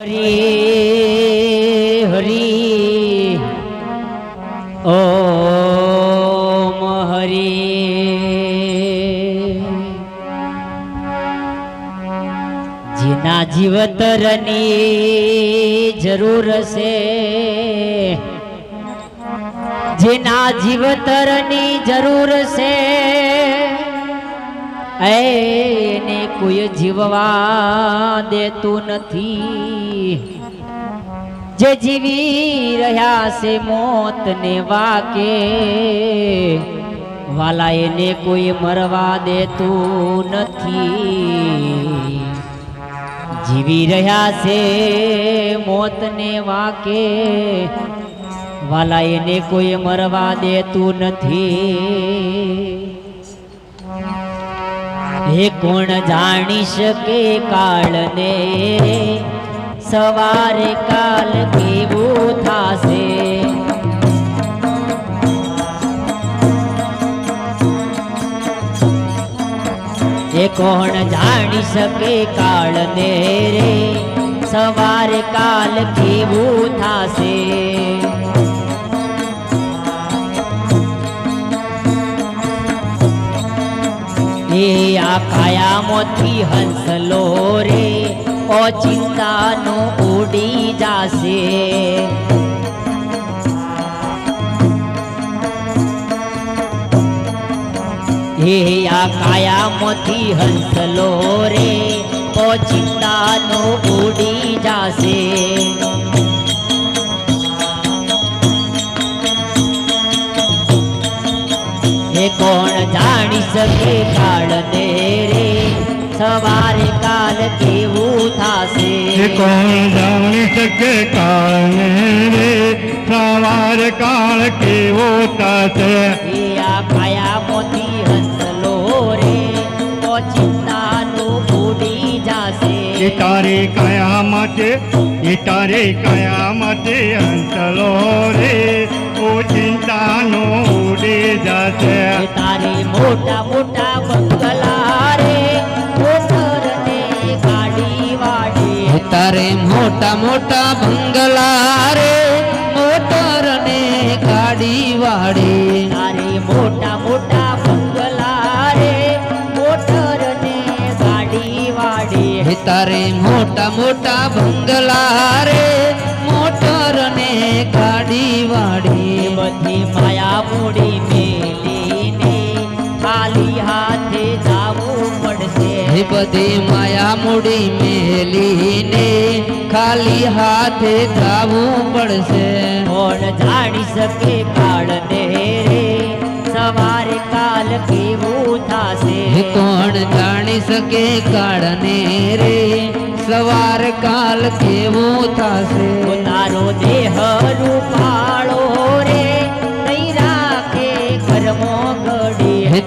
હરી હરી ઓમ હરી જેના જીવતરની જરૂર છે જેના જીવતરની જરૂર છે એને કોઈ જીવવા દેતું નથી. જે જીવી રહ્યા છે મોત ને વાકે, વાલા એને કોઈ મરવા દેતું નથી. જીવી રહ્યા છે મોત ને વાકે, વાલા એને કોઈ મરવા દેતું નથી. હે કોણ જાણી શકે કાળને? સવારે કાલ કેવું થાશે? એ કોણ જાણી શકે કાળને રે? સવારે કાલ કેવું થાશે? એ આ કાયામાંથી હંસલો રે, ઓ ચિંતાનો ઉડી જાશે. હે આ કાયામાંથી હંસલો રે, ઓ ચિંતાનો ઉડી જાશે. હે કોણ જાણી શકે કાળને રે? સવારે કાલ કેવું થાશે? કોણ જાણી શકે કાળને રે? સવાર કાળ કેવો થશે? આ કાયા મોતી હંસલો રે તો ચિંતાનું ઉડી જાશે. તારે કયા માટે એ તારે કયા માટે અંતલો રે? ઓ ચિંતાનો ઉડી જશે. તારી મોટા મોટા બંગલા રે મોટર ને ગાડી વાડી તારે મોટા મોટા બંગલા રે મોટર ને ગાડી વાડી તારે મોટા મોટા બંગલા રે મોટર ને ગાડી વાડી તારે મોટા મોટા બંગલા રે મોટર ને ગાડી વાળી બધી માયા મૂડી મેલીને ખાલી હાથે જાવું પડશે બધી માયા મૂડી મેલીને ખાલી હાથે જાવું પડશે કોણ જાણી શકે કાળને રે સવારે કાલ કેવું થાશે કોણ જાણી શકે કાળને રે સવાર કાલ કેવું થશે તારો દેહ રૂપાળો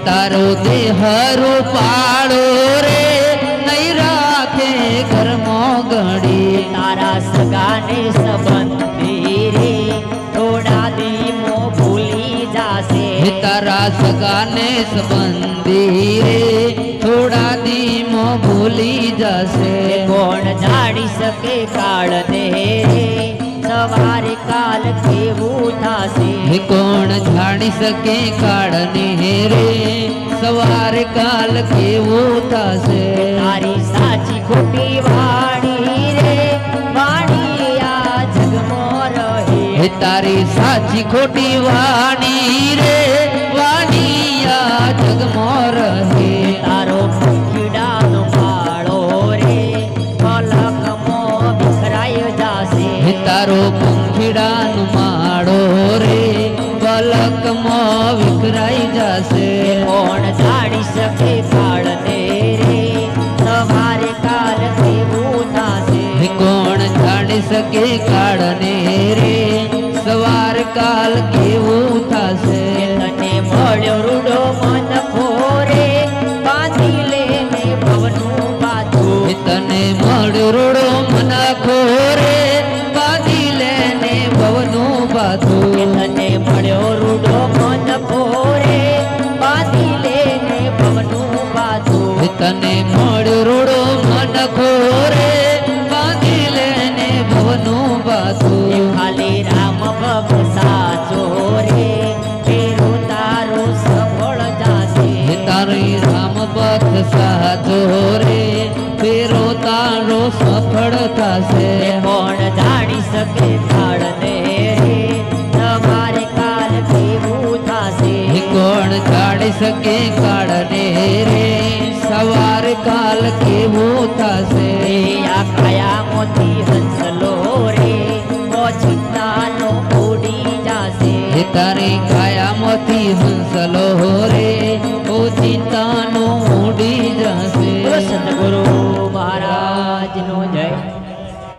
તારો દેહ રૂપાળો રે નહીં રાખે ઘરમો ઘડી તારા સગાને સંબંધી રે થોડા દીમો ભૂલી જાશે. તારા સગાને સંબંધી રે થોડા દીમો ભૂલી જશે. કોણ જાણી શકે કાળને રે? સવારે કાલ કેવું હે કોણ જાણી શકે કાળને રે સવાર કાલ કેવું થશે? તારી સાચી ખોટી વાણી રે વાણી આ જગમાં હે રહે તારી સાચી ખોટી વાણી રે વાણી આ જગમો રહે. કોણ જાણી શકે કાળને રે. સવાર કાલ કેવું થશે તને મળ્યો રૂડો મન ખાલી રામ સાચો રે ફેરો તારો સફળ જાશે. તારી રામ સાચો રે ફેરો તારો સફળ થશે. કોણ જાણી શકે કાળને રે તમારે કાલ કેવું થશે? કોણ જાણી શકે કાળને રે સવાર કાલ કેવું થશે? આ કયા મોતી રે તારી ખાયામાંથી હંસલો રે.